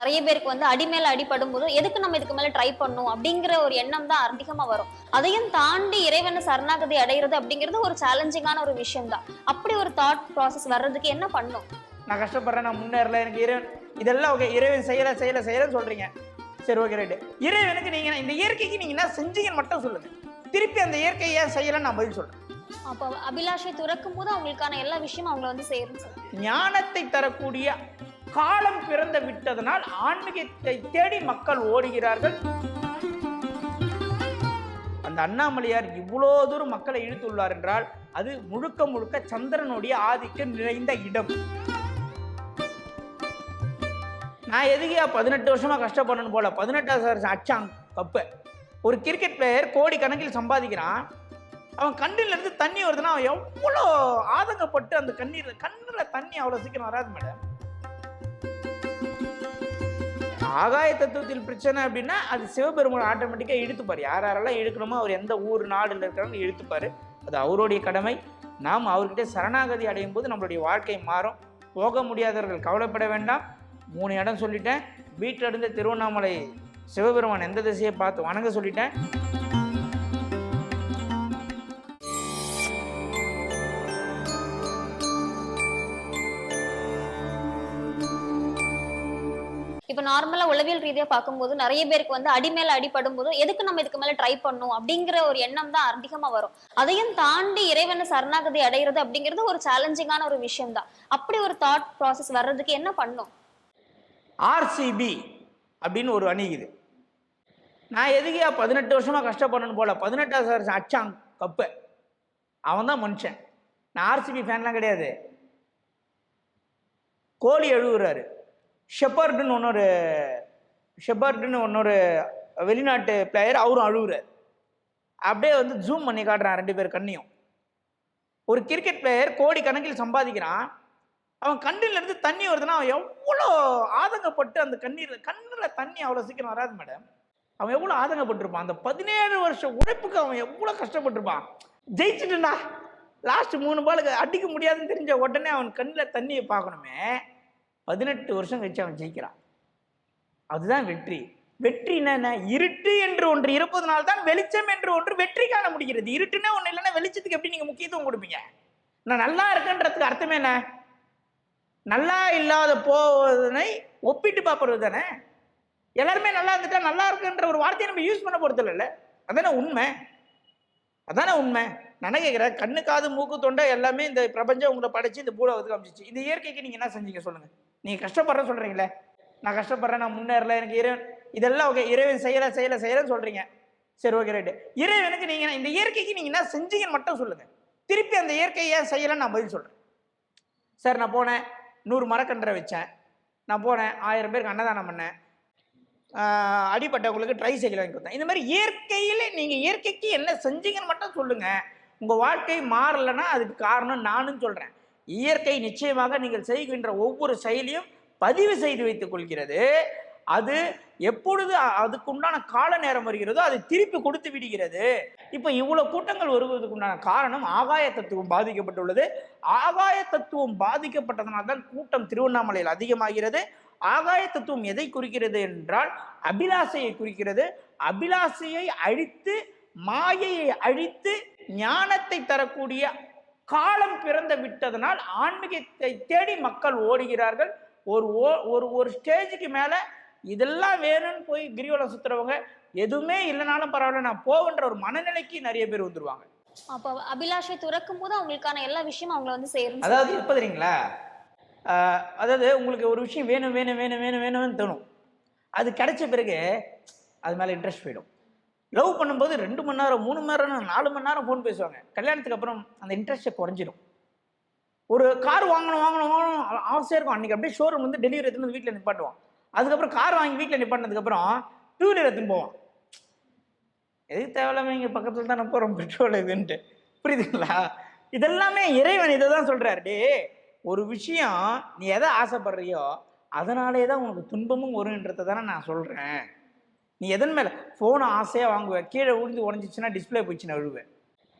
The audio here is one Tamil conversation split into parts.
நிறைய பேருக்கு வந்து அடி மேல அடிபடும் போது எதுக்கு நம்ம இதுக்கு மேல ட்ரை பண்ணும் அப்படிங்கிற ஒரு எண்ணம் தான் அதிகமா வரும். அதையும் தாண்டி இறைவனை சரணாகதி அடைகிறது அப்படிங்கிறது ஒரு சேலஞ்சிங்கான ஒரு விஷயம் தான் அப்படி ஒரு தாட் ப்ராசஸ் வர்றதுக்கு என்ன பண்ணும்? நான் கஷ்டப்படுறேன் நான் முன்னேறல எனக்கு இறைவன் இதெல்லாம் ஓகே இறைவன் செய்யல செய்யல செய்யலன்னு சொல்றீங்க. சரி ஓகே ரைட்டு இறைவனுக்கு நீங்க இந்த இயற்கைக்கு நீங்க என்ன செஞ்சீங்கன்னு மட்டும் சொல்லுங்க. திருப்பி அந்த இயற்கை ஏன் செய்யலன்னு நான் பதில் சொல்றேன். அப்போ அபிலாஷை துறக்கும் போது அவங்களுக்கான எல்லா விஷயமும் அவங்கள வந்து சொல்லுங்க ஞானத்தை தரக்கூடிய காலம் பிறந்து விட்டதனால் ஆன்மீகத்தை தேடி மக்கள் ஓடுகிறார்கள். அந்த அண்ணாமலையார் இவ்வளோ தூரம் மக்களை இழுத்துள்ளார் என்றால் அது முழுக்க முழுக்க சந்திரனுடைய ஆதிக்கம் நிறைந்த இடம். நான் எதுக்கியா பதினெட்டு வருஷமா கஷ்டப்படணும் போல? பதினெட்டாவது வருஷம் அச்சாங் கப்பு. ஒரு கிரிக்கெட் பிளேயர் கோடி கணக்கில் சம்பாதிக்கிறான். அவன் கண்ணில் இருந்து தண்ணி வருதுன்னா அவன் எவ்வளோ ஆதங்கப்பட்டு அந்த கண்ணீர் கண்ணில் தண்ணி அவ்வளோ சீக்கிரம் வராது மேடம். ஆகாய தத்துவத்தில் பிரச்சனை அப்படின்னா அது சிவபெருமான் ஆட்டோமேட்டிக்காக இழுத்துப்பார். யார் யாரெல்லாம் இழுக்கணுமோ அவர் எந்த ஊர் நாடுல இருக்கிறாங்க இழுத்துப்பார். அது அவருடைய கடமை. நாம் அவர்கிட்ட சரணாகதி அடையும் போது நம்மளுடைய வாழ்க்கை மாறும். போக முடியாதவர்கள் கவலைப்பட வேண்டாம். மூணு இடம் சொல்லிட்டேன். வீட்டிலிருந்து திருவண்ணாமலை சிவபெருமான் எந்த திசையை பார்த்து வணங்க சொல்லிட்டேன். நார்மலா உளவியல் ரீதியா பார்க்கும்போது நிறைய பேருக்கு வந்து அடி மேல அடிபடும் போது எதுக்கு நம்ம இதுக்கு மேல ட்ரை பண்ணும் அப்படிங்கிற ஒரு எண்ணம் தான் அதிகமா வரும். அதையும் தாண்டி இறைவனை சரணாகதி அடைகிறது அப்படிங்கிறது ஒரு சேலஞ்சிங்கான ஒரு விஷயம் தான் அப்படி ஒரு தாட் ப்ராசஸ் வர்றதுக்கு என்ன பண்ணும்? ஆர்சிபி அப்படின்னு ஒரு அணிக்குது நான் எதுக்கியா பதினெட்டு வருஷமா கஷ்டப்படணும் போல? பதினெட்டாவது வருஷம் அச்சாங் கப்பு. அவன் தான் மனுஷன். நான் ஆர்சிபி ஃபேன்லாம் கிடையாது. கோலி எழுவுறாரு. ஷெப்பர்டுன்னு ஒன்னொரு ஷெப்பர்டுன்னு ஒன்னொரு வெளிநாட்டு பிளேயர் அவரும் அழுகுறார் அப்படியே வந்து ஜூம் பண்ணி காட்டுறான் ரெண்டு பேர் கண்ணையும். ஒரு கிரிக்கெட் பிளேயர் கோடி கணக்கில் சம்பாதிக்கிறான். அவன் கண்ணில் இருந்து தண்ணி வருதுன்னா அவன் எவ்வளோ ஆதங்கப்பட்டு அந்த கண்ணீர் கண்ணில் தண்ணி அவ்வளோ சீக்கிரம் வராது மேடம் அவன் எவ்வளோ ஆதங்கப்பட்டிருப்பான். அந்த பதினேழு வருஷம் உழைப்புக்கு அவன் எவ்வளோ கஷ்டப்பட்டிருப்பான். ஜெயிச்சுட்டுண்டா. லாஸ்ட் மூணு பாலுக்கு அடிக்க முடியாதுன்னு தெரிஞ்ச உடனே அவன் கண்ணில் தண்ணியை பார்க்கணுமே. பதினெட்டு வருஷம் கழிச்சு அவன் ஜெயிக்கிறான். அதுதான் வெற்றி. வெற்றி என்ன இருட்டு என்று ஒன்று இருப்பதனால தான் வெளிச்சம் என்று ஒன்று வெற்றி காண முடிகிறது. இருட்டுன்னே ஒன்று இல்லைன்னா வெளிச்சத்துக்கு எப்படி நீங்கள் முக்கியத்துவம் கொடுப்பீங்க? நான் நல்லா இருக்கேன்றதுக்கு அர்த்தமே என்ன? நல்லா இல்லாத போவதனை ஒப்பிட்டு பார்ப்பது தானே? எல்லாருமே நல்லா இருந்துட்டா நல்லா இருக்குன்ற ஒரு வார்த்தையை நம்ம யூஸ் பண்ண போகிறது இல்லை? அதானே உண்மை? அதானே உண்மை? நான் கேட்குறேன்? கண்ணு காது மூக்கு தொண்டை எல்லாமே இந்த பிரபஞ்சம் உங்களை படைச்சு இந்த பூலோகத்துக்கு அமைச்சிச்சு இந்த இயற்கைக்கு நீங்கள் என்ன செஞ்சீங்க சொல்லுங்கள் நீங்கள் கஷ்டப்படுற சொல்கிறீங்களே நான் கஷ்டப்படுறேன் நான் முன்னேறல எனக்கு இறைவன் இதெல்லாம் ஓகே இறைவன் செய்யலை செய்யலை செய்யலைன்னு சொல்கிறீங்க சரி ஓகே ரைட்டு இறைவனுக்கு நீங்கள் இந்த இயற்கைக்கு நீங்கள் என்ன செஞ்சீங்கன்னு மட்டும் சொல்லுங்கள் திருப்பி அந்த இயற்கையை ஏன் செய்யலைன்னு நான் பதில் சொல்கிறேன் சார் நான் போனேன் நூறு மரக்கன்றை வச்சேன். நான் போனேன் ஆயிரம் பேருக்கு அன்னதானம் பண்ணேன். அடிப்பட்டவங்களுக்கு ட்ரை சைக்கிள் வாங்கி கொடுத்தேன். இந்த மாதிரி இயற்கையில் நீங்கள் இயற்கைக்கு என்ன செஞ்சீங்கன்னு மட்டும் சொல்லுங்கள் உங்கள் வாழ்க்கை மாறலைன்னா அதுக்கு காரணம் நானும் சொல்கிறேன் இயற்கை நிச்சயமாக நீங்கள் செய்கின்ற ஒவ்வொரு செயலியும் பதிவு செய்து வைத்துக் கொள்கிறது. அது எப்பொழுது அதுக்குண்டான கால நேரம் வருகிறதோ அதை திருப்பி கொடுத்து விடுகிறது. இப்போ இவ்வளோ கூட்டங்கள் வருவதற்குண்டான காரணம் ஆகாய தத்துவம் பாதிக்கப்பட்டுள்ளது. ஆகாய தத்துவம் பாதிக்கப்பட்டதனால் தான் கூட்டம் திருவண்ணாமலையில் அதிகமாகிறது. ஆகாய தத்துவம் எதை குறிக்கிறது என்றால் அபிலாசையை குறிக்கிறது. அபிலாசையை அழித்து மாயையை அழித்து ஞானத்தை தரக்கூடிய காலம் பிறந்து விட்டதனால் ஆன்மீகத்தை தேடி மக்கள் ஓடுகிறார்கள். ஒரு ஓ ஒரு ஒரு ஸ்டேஜுக்கு மேலே இதெல்லாம் வேணும்னு போய் கிரிவலம் சுத்துறவங்க எதுவுமே இல்லைனாலும் பரவாயில்ல நான் போவன்ற ஒரு மனநிலைக்கு நிறைய பேர் வந்துருவாங்க. அப்போ அபிலாஷை துறக்கும் போது அவங்களுக்கான எல்லா விஷயமும் அவங்கள வந்து செய்யணும் அதாவது ஆஹ் அதாவது உங்களுக்கு ஒரு விஷயம் வேணும் வேணும் வேணும் வேணும் வேணும்னு தோணும். அது கிடைச்ச பிறகு அது மேலே இன்ட்ரெஸ்ட் போயிடும். லவ் பண்ணும்போது ரெண்டு மணி நேரம் மூணு மணி நேரம் நாலு மணி நேரம் ஃபோன் பேசுவாங்க. கல்யாணத்துக்கு அப்புறம் அந்த இன்ட்ரெஸ்ட்டை குறைஞ்சிரும். ஒரு கார் வாங்கணும் வாங்கணும் வாங்கணும் ஆசையாக இருக்கும். அன்றைக்கி அப்படியே ஷோரூம் வந்து டெலிவரி எடுத்துன்னு வந்து வீட்டில் நிப்பாட்டுவான். அதுக்கப்புறம் கார் வாங்கி வீட்டில் நிப்பாட்டினதுக்கப்புறம் டூ வீலர் எடுத்துன்னு போவான். எதுக்கு தேவையில்லாம இங்கே பக்கத்தில் தானே போகிறோம் பெட்ரோல் இதுன்ட்டு புரியுதுங்களா? இதெல்லாமே இறைவன் இதை தான் சொல்கிறார் டே ஒரு விஷயம் நீ எதை ஆசைப்படுறியோ அதனாலே தான் உனக்கு துன்பமும் வருன்றதை தானே நான் சொல்கிறேன் நீ எதன் மேலே? ஃபோனை ஆசையாக வாங்குவேன் கீழே விழுந்து உடஞ்சிச்சுன்னா டிஸ்பிளே போயிடுச்சுன்னு அழுவேன்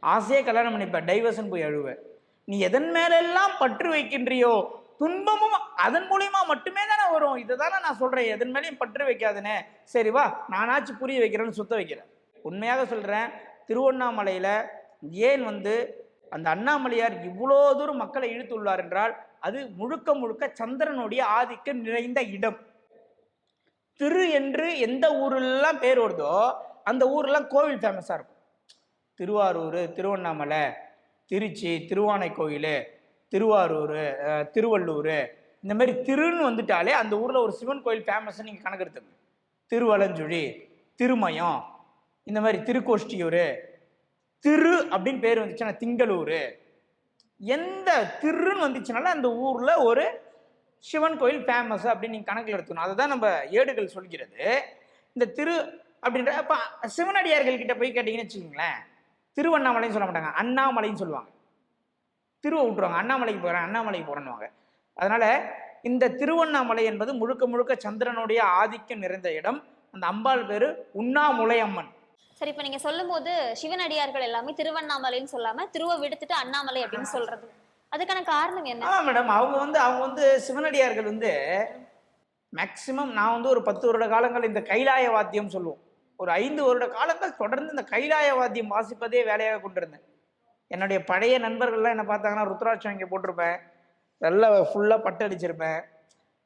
ஆசையாக கல்யாணம் பண்ணிப்பேன் டைவர்ஷன் போய் அழுவேன் நீ எதன் மேலெல்லாம் பற்று வைக்கின்றியோ துன்பமும் அதன் மூலியமா மட்டுமே தானே வரும். இதை தானே நான் சொல்கிறேன் எதன் மேலேயும் பற்று வைக்காதுனே. சரி வா நானாச்சும் புரிய வைக்கிறேன்னு சுத்த வைக்கிறேன் உண்மையாக சொல்கிறேன் திருவண்ணாமலையில் ஏன் வந்து அந்த அண்ணாமலையார் இவ்வளோ தூரம் மக்களை இழுத்துள்ளார் என்றால் அது முழுக்க முழுக்க சந்திரனுடைய ஆதிக்கம் நிறைந்த இடம். திரு என்று எந்த ஊர்லாம் பேர் வருதோ அந்த ஊர்லாம் கோவில் ஃபேமஸாக இருக்கும். திருவாரூர் திருவண்ணாமலை திருச்சி திருவானை கோயில் திருவாரூர் திருவள்ளூர். இந்த மாதிரி திருன்னு வந்துட்டாலே அந்த ஊரில் ஒரு சிவன் கோயில் ஃபேமஸ்ன்னு நீங்கள் கணக்கெடுத்துங்க திருவலஞ்சுழி திருமயம் இந்த மாதிரி திருக்கோஷ்டியூர் திரு அப்படின்னு பேர் வந்துச்சுன்னா திங்களூர். எந்த திருன்னு வந்துச்சுனால அந்த ஊரில் ஒரு சிவன் கோயில் ஃபேமஸ் அப்படின்னு நீங்கள் கணக்கில் எடுத்துக்கணும். அதுதான் நம்ம ஏடுகள் சொல்கிறது. இந்த திரு அப்படின்ற அப்போ சிவனடியார்கள் கிட்ட போய் கேட்டிங்கன்னு வச்சுக்கோங்களேன். திருவண்ணாமலைன்னு சொல்ல மாட்டாங்க. அண்ணாமலைன்னு சொல்லுவாங்க. திருவை விட்டுருவாங்க. அண்ணாமலைக்கு போகிறேன் அண்ணாமலைக்கு போகிறேன்னுவாங்க அதனால் இந்த திருவண்ணாமலை என்பது முழுக்க முழுக்க சந்திரனுடைய ஆதிக்கம் நிறைந்த இடம். அந்த அம்பாள் பேர் உண்ணாமுலை அம்மன் சரி இப்ப நீங்க சொல்லும்போது சிவனடியார்கள் எல்லாமே திருவண்ணாமலைன்னு சொல்லாம திருவை விடுத்துட்டு அண்ணாமலை அப்படின்னு சொல்றது. அதுக்கான காரணம் என்ன? ஆமாம் மேடம் அவங்க வந்து அவங்க வந்து சிவனடியார்கள் வந்து மேக்சிமம் நான் வந்து ஒரு பத்து வருட காலங்கள் இந்த கைலாய வாத்தியம் சொல்லுவோம். ஒரு ஐந்து வருட காலங்கள் தொடர்ந்து இந்த கைலாய வாத்தியம் வாசிப்பதே வேலையாக கொண்டிருந்தேன். என்னுடைய பழைய நண்பர்கள்லாம் என்ன பார்த்தாங்கன்னா ருத்ராட்சம் இங்கே போட்டிருப்பேன். நல்லா ஃபுல்லாக பட்டு அடிச்சிருப்பேன்.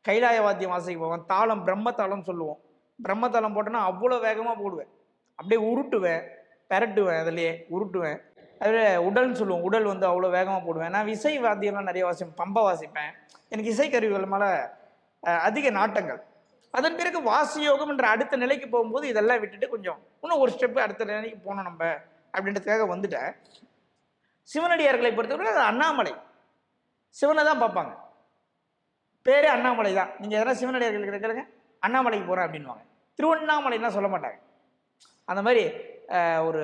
கைலாய வாத்தியம் வாசிக்க போவேன் தாளம் பிரம்ம தாளம் சொல்லுவோம். பிரம்ம தாளம் போட்டோன்னா அவ்வளோ வேகமாக போடுவேன். அப்படியே உருட்டுவேன் பெரட்டுவேன் அதுலேயே உருட்டுவேன். அதில் உடல்னு சொல்லுவோம். உடல் வந்து அவ்வளோ வேகமாக போடுவேன். நான் இசை வாத்தியம்லாம் நிறைய வாசிப்பேன். பம்பை வாசிப்பேன். எனக்கு இசைக்கருவிகள் மேலே அதிக நாட்டங்கள். அதன் பிறகு வாசியோகம் என்ற அடுத்த நிலைக்கு போகும்போது இதெல்லாம் விட்டுட்டு கொஞ்சம் இன்னும் ஒரு ஸ்டெப்பு அடுத்த நிலைக்கு போகணும் நம்ம அப்படின்றதுக்காக வந்துட்டேன். சிவனடியார்களை பொறுத்தவரை அது அண்ணாமலை. சிவனை தான் பார்ப்பாங்க. பேரே அண்ணாமலை தான். நீங்கள் எதனா சிவனடியார்கள் கிட்ட அண்ணாமலைக்கு போகிறேன் அப்படின்வாங்க திருவண்ணாமலைன்னா சொல்ல மாட்டாங்க. அந்த மாதிரி ஒரு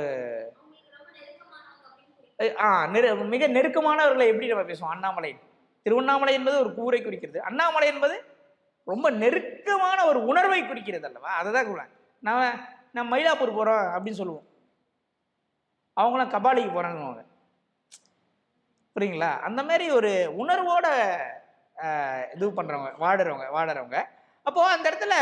நெரு மிக நெருக்கமானவர்களை எப்படி நம்ம பேசுவோம்? அண்ணாமலை. திருவண்ணாமலை என்பது ஒரு கூரை குறிக்கிறது. அண்ணாமலை என்பது ரொம்ப நெருக்கமான ஒரு உணர்வை குறிக்கிறது அல்லவா? அதை தான் கூட நான் நான் மயிலாப்பூர் போகிறோம் அப்படின்னு சொல்லுவோம். அவங்களாம் கபாலிக்கு போகிறாங்க புரியுங்களா? அந்த மாதிரி ஒரு உணர்வோட இது பண்ணுறவங்க வாடுறவங்க வாடுறவங்க. அப்போது அந்த இடத்துல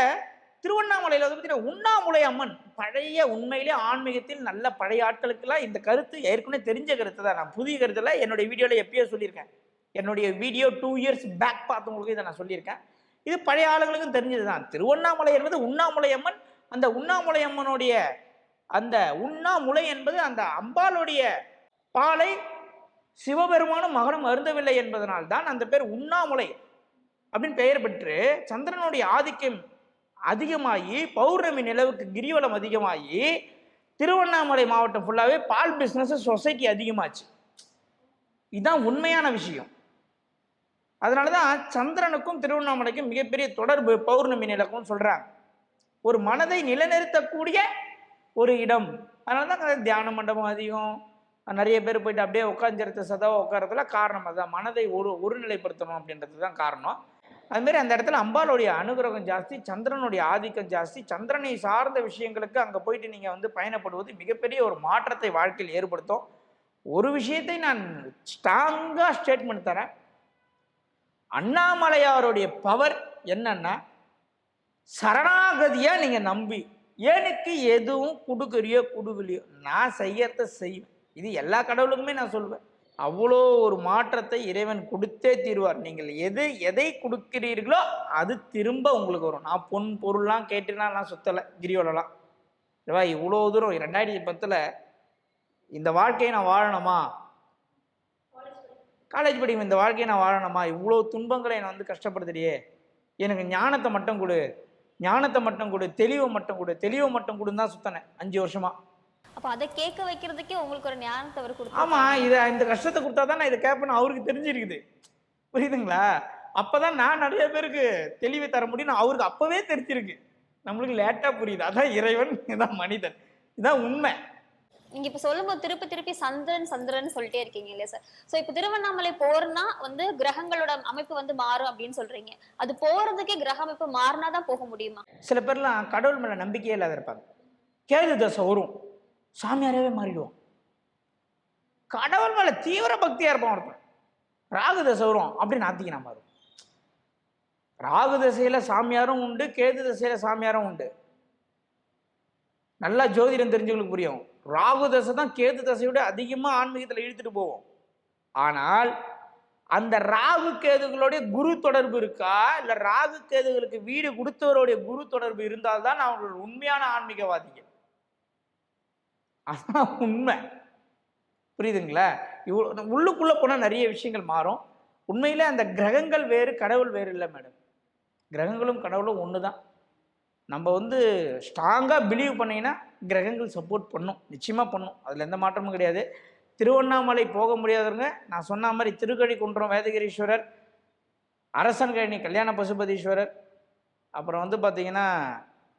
திருவண்ணாமலையில் வந்து பார்த்தீங்கன்னா உண்ணாமுலை அம்மன் பழைய உண்மையிலே ஆன்மீகத்தில் நல்ல பழைய ஆட்களுக்கெல்லாம் இந்த கருத்து ஏற்கனவே தெரிஞ்ச கருத்து தான். நான் புதிய கருத்தில் என்னுடைய வீடியோவில் எப்பயோ சொல்லியிருக்கேன். என்னுடைய வீடியோ டூ இயர்ஸ் பேக் பார்த்தவங்களுக்கு இதை நான் சொல்லியிருக்கேன். இது பழைய ஆளுங்களுக்கும் தெரிஞ்சது தான். திருவண்ணாமலை என்பது உண்ணாமுலை அம்மன் அந்த உண்ணாமுலை அம்மனுடைய அந்த உண்ணாமுலை என்பது அந்த அம்பாளுடைய பாலை சிவபெருமானும் மகனும் அருந்தவில்லை என்பதனால் தான் அந்த பேர் உண்ணாமுலை அப்படின்னு பெயர் பெற்று சந்திரனுடைய ஆதிக்கம் அதிகமாகி பௌர்ணமி நிலவுக்கு கிரிவலம் அதிகமாகி திருவண்ணாமலை மாவட்டம் ஃபுல்லாகவே பால் பிஸ்னஸ் சொசைட்டி அதிகமாச்சு. இதுதான் உண்மையான விஷயம். அதனால தான் சந்திரனுக்கும் திருவண்ணாமலைக்கும் மிகப்பெரிய தொடர்பு பௌர்ணமி நிலக்கும் சொல்கிறாங்க ஒரு மனதை நிலைநிறுத்தக்கூடிய ஒரு இடம். அதனால தான் தியான மண்டபம் அதிகம். நிறைய பேர் போயிட்டு அப்படியே உட்காந்துருத்த சதவா உட்காரத்துல காரணம் அதுதான். மனதை ஒரு ஒருநிலைப்படுத்தணும் அப்படின்றது தான் காரணம். அதுமாரி அந்த இடத்துல அம்பாளுடைய அனுகிரகம் ஜாஸ்தி சந்திரனுடைய ஆதிக்கம் ஜாஸ்தி. சந்திரனை சார்ந்த விஷயங்களுக்கு அங்கே போயிட்டு நீங்கள் வந்து பயணப்படுவது மிகப்பெரிய ஒரு மாற்றத்தை வாழ்க்கையில் ஏற்படுத்தும். ஒரு விஷயத்தை நான் ஸ்ட்ராங்காக ஸ்டேட்மெண்ட் தரேன். அண்ணாமலையாருடைய பவர் என்னன்னா சரணாகதியாக நீங்கள் நம்பி எனக்கு எதுவும் கொடுக்குறியோ கொடுக்கலையோ நான் செய்யறத செய்வேன். இது எல்லா கடவுளுக்குமே நான் சொல்வேன். அவ்வளோ ஒரு மாற்றத்தை இறைவன் கொடுத்தே தீருவார். நீங்கள் எது எதை கொடுக்கிறீர்களோ அது திரும்ப உங்களுக்கு வரும். நான் பொன் பொருள்லாம் கேட்டுனா நான் சுத்தலை கிரிவலலாம் இல்லைவா இவ்வளோ தூரம் ரெண்டாயிரத்தி பத்தில் இந்த வாழ்க்கையை நான் வாழணுமா? காலேஜ் படிக்கும் இந்த வாழ்க்கையை நான் வாழணுமா? இவ்வளோ துன்பங்களை என்னை வந்து கஷ்டப்படுத்துறியே. எனக்கு ஞானத்தை மட்டும் கொடு. ஞானத்தை மட்டும் கொடு. தெளிவை மட்டும் கொடு. தெளிவை மட்டும் கொடுன்னு தான் சுத்தனேன் அஞ்சு வருஷமாக அப்ப அதை கேட்க வைக்கிறதுக்கே உங்களுக்கு ஒரு ஞானத்தை அவர் கொடுத்து ஆமா இதை இந்த கஷ்டத்தை கொடுத்தா தான் நான் இதை கேட்பேன்னு அவருக்கு தெரிஞ்சிருக்குது. புரியுதுங்களா? அப்பதான் நான் நிறைய பேருக்கு தெளிவை தர முடியும். அவருக்கு அப்பவே தெரிஞ்சிருக்கு. நம்மளுக்கு லேட்டா புரியுது. அதான் இறைவன் இதான் மனிதன். இதான் உண்மை. நீங்க இப்ப சொல்லும்போது திருப்பி திருப்பி சந்திரன் சந்திரன் சொல்லிட்டே இருக்கீங்க இல்லையா சார்? சோ இப்ப திருவண்ணாமலை போறனா வந்து கிரகங்களோட அமைப்பு வந்து மாறும் அப்படின்னு சொல்றீங்க. அது போறதுக்கே கிரக அமைப்பு மாறினாதான் போக முடியுமா? சில பேர்லாம் கடவுள் மேல நம்பிக்கையே இல்லாத இருப்பாங்க. கேது தசை வரும். சாமியாரவே மாறிடுவான் கடவுள் மேல தீவிர பக்தியாக இருப்பான் ஒருத்தன். ராகு தசை வரும் அப்படி நான் மாறும் ராகு தசையில் சாமியாரும் உண்டு கேது தசையில் சாமியாரும் உண்டு. நல்லா ஜோதிடம் தெரிஞ்சவங்களுக்கு புரியும். ராகு தசை தான் கேது தசையோட அதிகமா ஆன்மீகத்துல இழுத்துட்டு போவோம். ஆனால் அந்த ராகு கேதுகளுடைய குரு தொடர்பு இருக்கா? இல்லை ராகு கேதுகளுக்கு வீடு கொடுத்தவருடைய குரு தொடர்பு இருந்தால்தான் அவர்கள் உண்மையான ஆன்மீகவாதிகள். அதான் உண்மை. புரியுதுங்களா? இவ்வளோ உள்ளுக்குள்ளே போனால் நிறைய விஷயங்கள் மாறும். உண்மையில் அந்த கிரகங்கள் வேறு கடவுள் வேறு இல்லை மேடம் கிரகங்களும் கடவுளும் ஒன்று தான் நம்ம வந்து ஸ்ட்ராங்காக பிலீவ் பண்ணிங்கன்னா கிரகங்கள் சப்போர்ட் பண்ணும். நிச்சயமாக பண்ணும். அதில் எந்த மாற்றமும் கிடையாது. திருவண்ணாமலை போக முடியாதவங்க நான் சொன்ன மாதிரி திருக்கழி குன்றம் வேதகிரீஸ்வரர் அரசன்கழனி கல்யாண பசுபதீஸ்வரர் அப்புறம் வந்து பார்த்திங்கன்னா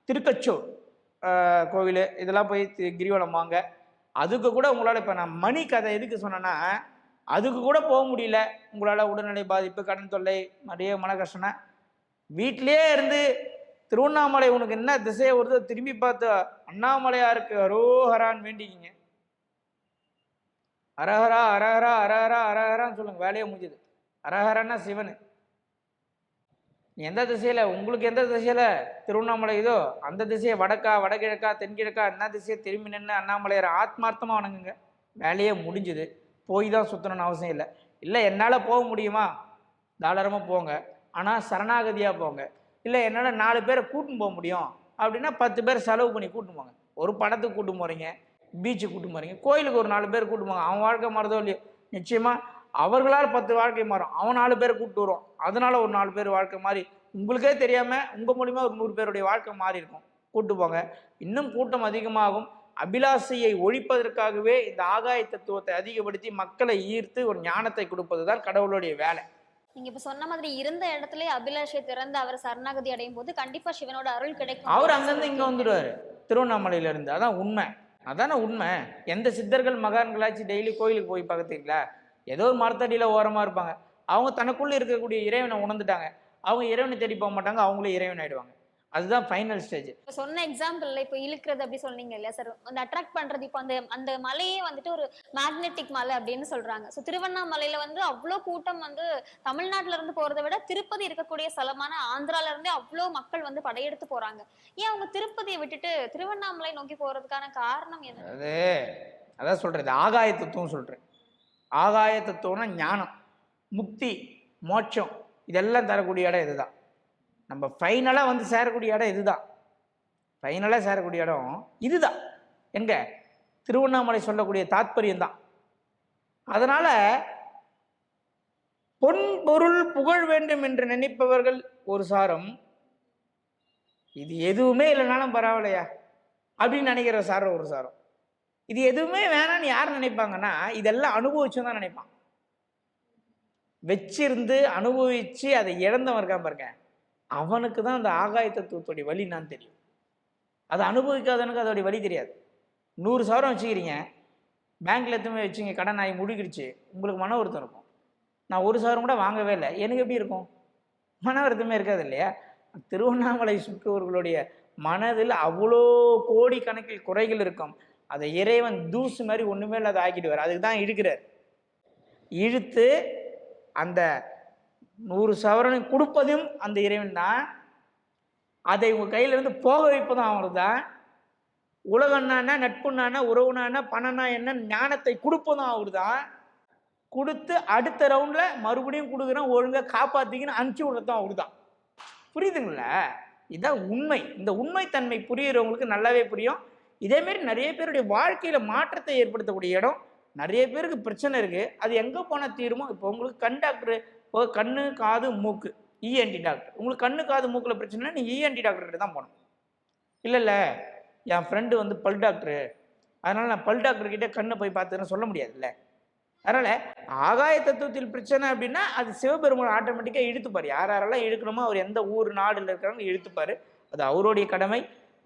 திருக்கச்சூர். கோவில் இதெல்லாம் போய் கிரிவலம் வாங்க. அதுக்கு கூட உங்களால் இப்போ நான் மணி கதை எதுக்கு சொன்னேன்னா அதுக்கு கூட போக முடியல. உங்களால் உடல்நிலை பாதிப்பு கடன் தொல்லை நிறைய மன கஷ்டம்னா வீட்டிலே இருந்து திருவண்ணாமலை உனக்கு என்ன திசையை வருதோ திரும்பி பார்த்து அண்ணாமலையாருக்கு அரோஹரான்னு வேண்டிக்கிங்க. அரஹரா அரஹரா அரஹரா அரஹரான்னு சொல்லுங்க வேலையே முடிஞ்சுது. அரஹரான்னா சிவனு. எந்த திசையில் உங்களுக்கு எந்த திசையில் திருவண்ணாமலை இதோ அந்த திசையை வடக்கா வடகிழக்கா தென்கிழக்கா என்ன திசையை திரும்பி நின்று அண்ணாமலையார் ஆத்மார்த்தமாக வணங்குங்க. வேலையே முடிஞ்சுது. போய் தான் சுற்றணும்னு அவசியம் இல்லை. இல்லை என்னால் போக முடியுமா? தாராளமாக போங்க. ஆனால் சரணாகதியாக போங்க. இல்லை என்னால் நாலு பேரை கூட்டின்னு போக முடியும். அப்படின்னா பத்து பேர் செலவு பண்ணி கூட்டின்னு போங்க. ஒரு படத்துக்கு கூட்டின்னு போகிறீங்க பீச்சுக்கு கூட்டின்னு போகிறீங்க கோயிலுக்கு ஒரு நாலு பேர் கூட்டின்னு போங்க. அவன் வாழ்க்கை மறதோ இல்லையோ. நிச்சயமாக அவர்களால் பத்து வாழ்க்கை மாறும். அவன் நாலு பேரை கூப்பிட்டு வருவான். அதனால ஒரு நாலு பேர் வாழ்க்கை மாறி உங்களுக்கே தெரியாமல் உங்கள் மூலிமா ஒரு நூறு பேருடைய வாழ்க்கை மாறி இருக்கும். கூட்டு போங்க. இன்னும் கூட்டம் அதிகமாகும். அபிலாஷையை ஒழிப்பதற்காகவே இந்த ஆகாய தத்துவத்தை அதிகப்படுத்தி மக்களை ஈர்த்து ஒரு ஞானத்தை கொடுப்பது தான் கடவுளுடைய வேலை. நீங்க இப்ப சொன்ன மாதிரி இருந்த இடத்துல அபிலாஷை திறந்து அவர் சரணாகதி அடையும் போது கண்டிப்பா சிவனோட அருள் கிடைக்கும். அவர் அங்கேருந்து இங்கே வந்துடுவார். திருவண்ணாமலையில இருந்து. அதான் உண்மை. அதானே உண்மை. எந்த சித்தர்கள் மகான்களாச்சும் டெய்லி கோயிலுக்கு போய் பார்த்துங்களா ஏதோ ஒரு மரத்தடியில் ஓரமாக இருப்பாங்க. அவங்க தனக்குள்ளே இருக்கக்கூடிய இறைவனை உணர்ந்துட்டாங்க. அவங்க இறைவனை தேடி போக மாட்டாங்க அவங்களே இறைவன் ஆயிடுவாங்க. அதுதான் ஃபைனல் ஸ்டேஜ் இப்ப சொன்ன எக்ஸாம்பிள்ல இப்ப இழுக்கிறது அப்படி சொன்னீங்க இல்லையா சார் அந்த அட்ராக்ட் பண்றது இப்போ அந்த அந்த மலையே வந்துட்டு ஒரு மேக்னெட்டிக் மலை அப்படின்னு சொல்றாங்க. ஸோ திருவண்ணாமலையில வந்து அவ்வளோ கூட்டம் வந்து தமிழ்நாட்டுல இருந்து போறதை விட திருப்பதி இருக்கக்கூடிய ஸ்தலமான ஆந்திரால இருந்தே அவ்வளோ மக்கள் வந்து படையெடுத்து போறாங்க. ஏன் அவங்க திருப்பதியை விட்டுட்டு திருவண்ணாமலை நோக்கி போறதுக்கான காரணம் என்ன? அது அதான் சொல்கிறது ஆகாய தத்துவம் சொல்கிறேன் ஆகாய தத்துவம்னா ஞானம் முக்தி மோட்சம் இதெல்லாம் தரக்கூடிய இடம் இதுதான். நம்ம ஃபைனலாக வந்து சேரக்கூடிய இடம் இதுதான். ஃபைனலாக சேரக்கூடிய இடம் இதுதான். எங்க? திருவண்ணாமலை சொல்லக்கூடிய தாத்பரியம் தான். அதனால் பொன் பொருள் புகழ் வேண்டும் என்று நினைப்பவர்கள் ஒரு சாரம் இது எதுவுமே இல்லைனாலும் பரவாயில்லையா? அப்படின்னு நினைக்கிற சாரம் ஒரு சாரம். இது எதுவுமே வேணான்னு யார் நினைப்பாங்கன்னா இதெல்லாம் அனுபவிச்சு தான் நினைப்பான். வச்சிருந்து அனுபவிச்சு அதை இழந்தவன் இருக்கான் பாருங்க. அவனுக்கு தான் அந்த ஆகாய தத்துவத்துடைய வழி நான் தெரியும். அதை அனுபவிக்காதவனுக்கு அதோடைய வழி தெரியாது. நூறு சவரம் வச்சுக்கிறீங்க. பேங்க்ல எத்தனை வச்சுங்க கடன் ஆகி முடிக்கிடுச்சு உங்களுக்கு மன வருத்தம் இருக்கும். நான் ஒரு சவரம் கூட வாங்கவே இல்லை. எனக்கு எப்படி இருக்கும்? மன வருத்தமே இருக்காது இல்லையா? திருவண்ணாமலை சுற்றுவர்களுடைய மனதில் அவ்வளோ கோடி கணக்கில் குறைகள் இருக்கும். அதை இறைவன் தூசு மாதிரி ஒன்றுமே இல்லாத ஆக்கிடுவார். அதுக்கு தான் இழுக்கிறார். இழுத்து அந்த நூறு சவரனை கொடுப்பதும் அந்த இறைவன் தான். அதை உங்கள் கையிலேருந்து போக வைப்பதும் அவர் தான். உலகண்ணானா நட்புண்ணானா உறவுனானா பணம்னா என்ன ஞானத்தை கொடுப்பதும் அவர் தான். கொடுத்து அடுத்த ரவுண்டில் மறுபடியும் கொடுக்குறோம் ஒழுங்காக காப்பாற்றிக்கின்னு அனுப்பிச்சி விடுறதும் அவர் தான். புரியுதுங்களா? இதுதான் உண்மை. இந்த உண்மைத்தன்மை புரியுறவங்களுக்கு நல்லாவே புரியும். இதேமாரி நிறைய பேருடைய வாழ்க்கையில் மாற்றத்தை ஏற்படுத்தக்கூடிய இடம். நிறைய பேருக்கு பிரச்சனை இருக்குது அது எங்கே போனால் தீருமோ? இப்போ உங்களுக்கு கண் டாக்டர் இப்போ கண்ணு காது மூக்கு இஎன்டி டாக்டர் உங்களுக்கு கண்ணு காது மூக்கில் பிரச்சனைனா நீங்கள் இஎன்டி டாக்டர்கிட்ட தான் போகணும். இல்லை இல்லை. என் ஃப்ரெண்டு வந்து பல் டாக்டரு அதனால் நான் பல் டாக்டர்கிட்ட கண்ணை போய் பார்த்துன்னு சொல்ல முடியாதுல்ல அதனால் ஆகாய தத்துவத்தில் பிரச்சனை அப்படின்னா அது சிவபெருமான் ஆட்டோமேட்டிக்காக இழுத்துப்பார். யார் யாரெல்லாம் இழுக்கணுமோ அவர் எந்த ஊர் நாடில் இருக்கிறாங்க இழுத்துப்பார். அது அவருடைய கடமை.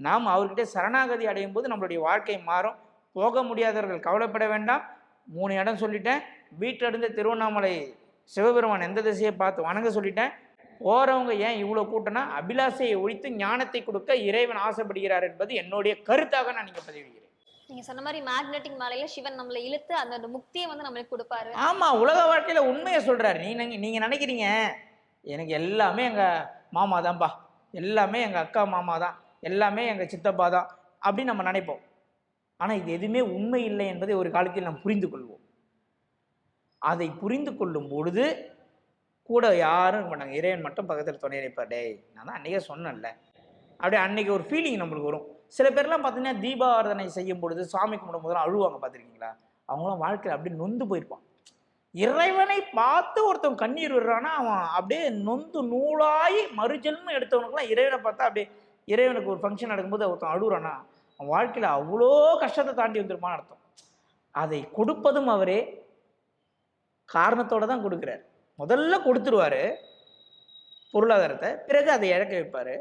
நாம் அவர்கிட்ட சரணாகதி அடையும் போது நம்மளுடைய வாழ்க்கை மாறும். போக முடியாதவர்கள் கவலைப்பட வேண்டாம். மூணு இடம் சொல்லிட்டேன். வீட்டில் இருந்து திருவண்ணாமலை சிவபெருமான் எந்த திசையை பார்த்து வணங்க சொல்லிட்டேன். போகிறவங்க ஏன் இவ்வளோ கூட்டம்னா அபிலாஷையை ஒழித்து ஞானத்தை கொடுக்க இறைவன் ஆசைப்படுகிறார் என்பது என்னுடைய கருத்தாக நான் இங்கே பதிவிடுகிறேன். நீங்க சொன்ன மாதிரி மேக்னெட்டிக் மலையில சிவன் நம்மளை இழுத்து அந்த முக்தியை வந்து நம்மளுக்கு கொடுப்பாரு. ஆமாம் உலக வாழ்க்கையில் உண்மையை சொல்கிறாரு நீ நீங்க நீங்கள் நினைக்கிறீங்க? எனக்கு எல்லாமே எங்கள் மாமா தான்ப்பா எல்லாமே எங்கள் அக்கா மாமா தான் எல்லாமே எங்கள் சித்தப்பா தான் அப்படின்னு நம்ம நினைப்போம். ஆனால் இது எதுவுமே உண்மை இல்லை என்பதை ஒரு காலத்தில் நாம் புரிந்து கொள்வோம் அதை புரிந்து கொள்ளும் பொழுது கூட யாரும் இருக்க மாட்டாங்க இறைவன் மட்டும் பக்கத்தில் துணை நினைப்பார் டேய் நான் தான் அன்றைக்கே சொன்னேன்ல. அப்படியே அன்னைக்கு ஒரு ஃபீலிங் நம்மளுக்கு வரும். சில பேர்லாம் பார்த்தீங்கன்னா தீபாராதனை செய்யும் பொழுது சாமி கும்பிடும் போதெல்லாம் அழுவாங்க பார்த்துருக்கீங்களா அவங்களாம் வாழ்க்கையில் அப்படியே நொந்து போயிருப்பான். இறைவனை பார்த்து ஒருத்தன் கண்ணீர் விடுறான்னா அவன் அப்படியே நொந்து நூலாகி மறுஜென்மம் எடுத்தவனுக்குலாம் இறைவனை பார்த்தா அப்படியே இறைவனுக்கு ஒரு ஃபங்க்ஷன் நடக்கும்போது ஒருத்தன் அழுகுறான்னா அவன் வாழ்க்கையில் அவ்வளோ கஷ்டத்தை தாண்டி வந்துருமான்னு அர்த்தம். அதை கொடுப்பதும் அவரே காரணத்தோடு தான் கொடுக்குறாரு. முதல்ல கொடுத்துருவாரு பொருளாதாரத்தை பிறகு அதை இழக்க வைப்பார்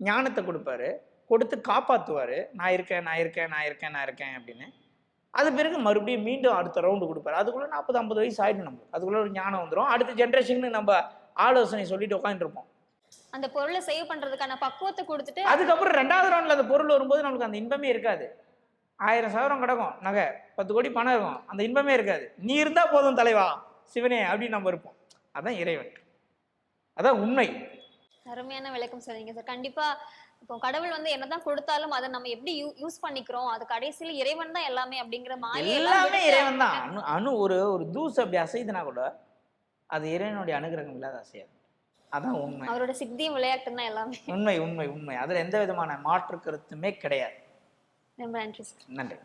ஞானத்தை கொடுப்பாரு கொடுத்து காப்பாற்றுவார் நான் இருக்கேன் நான் இருக்கேன் நான் இருக்கேன் நான் இருக்கேன் அப்படின்னு. அது பிறகு மறுபடியும் மீண்டும் அடுத்த ரவுண்டு கொடுப்பாரு. அதுக்குள்ளே நாற்பது ஐம்பது வயசு ஆகிடும் நம்ம அதுக்குள்ளே ஒரு ஞானம் வந்துடும் அடுத்த ஜென்ரேஷனுக்கு நம்ம ஆலோசனை சொல்லிட்டு உட்காந்துருப்போம் அந்த பொருளை சேவ் பண்றதுக்கான பக்குவத்தை கொடுத்துட்டு அதுக்கப்புறம் ரெண்டாவது ரவுண்டில் அந்த பொருள் வரும்போது நமக்கு அந்த இன்பமே இருக்காது. ஆயிரம் சவரம் கிடக்கும் நகை பத்து கோடி பணம் இருக்கும் அந்த இன்பமே இருக்காது. நீ இருந்தால் போதும் தலைவா சிவனே அப்படின்னு நம்ம இருப்போம். அதான் இறைவன். அதான் உண்மை. அருமையான விளக்கம் சொல்றீங்க சார் கண்டிப்பா இப்போ கடவுள் வந்து என்னதான் கொடுத்தாலும் அதை நம்ம எப்படி யூஸ் பண்ணிக்கிறோம்? அது கடைசியில இறைவன் தான் எல்லாமே அப்படிங்கிற மாயை எல்லாம் இறைவன் தான். அணு அணு ஒரு ஒரு தூசு அப்படி அசைதுனா கூட அது இறைவனுடைய அனுகிரகம் இல்லாத அசையாது. அதான் உண்மை. அவரோட சித்தியும் விளையாட்டு தான் எல்லாமே. உண்மை உண்மை உண்மை. அதில் எந்த விதமான மாற்று கருத்துமே கிடையாது. நன்றி.